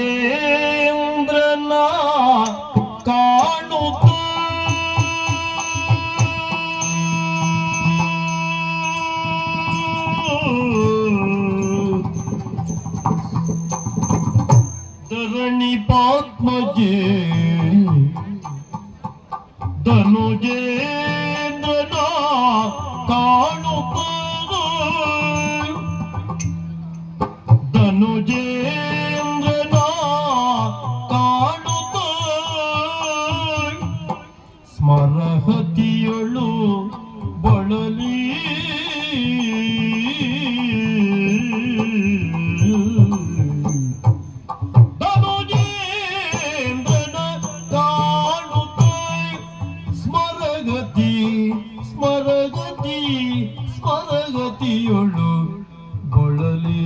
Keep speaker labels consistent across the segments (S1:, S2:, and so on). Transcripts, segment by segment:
S1: ಧನುಜೇಂದ್ರನ ಕಾಣುತ್ತ ಧರಣಿ ಪಾತ್ಮಜೇ ಧನುಜೇಂದ್ರನ ಕಾಣುತ್ತ ಧನುಜೇಂದ್ರನ ಸ್ಮರಗತಿ ಸ್ಮರಗತಿಯೊಳು ಬಳಲಿ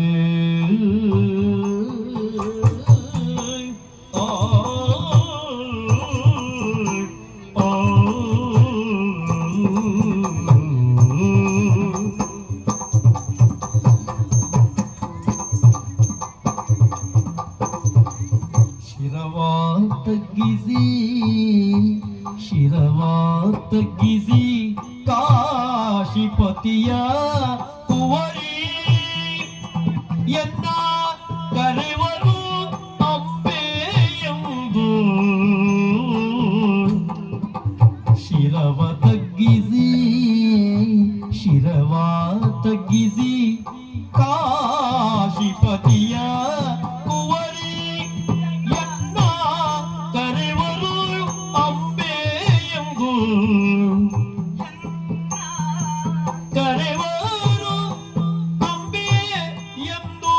S1: ಆ, ಆ, ಶಿರವ ತಗ್ಗಿಸಿ ಶಿರವ ತಗ್ಗಿಸಿ ಕಾಶಿಪತಿಯ ಕುವರಿ ಎನ್ನ ಕರೆವರು ಅಂಬೆ ಎಂದು ಶಿರವ ತಗ್ಗಿಸಿ ಶಿರವ ತಗ್ಗಿಸಿ ಕಾಶಿಪತಿಯ ಕರೆವರು ಅಂಬೆ ಎಂದು.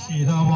S1: ಶಿರವ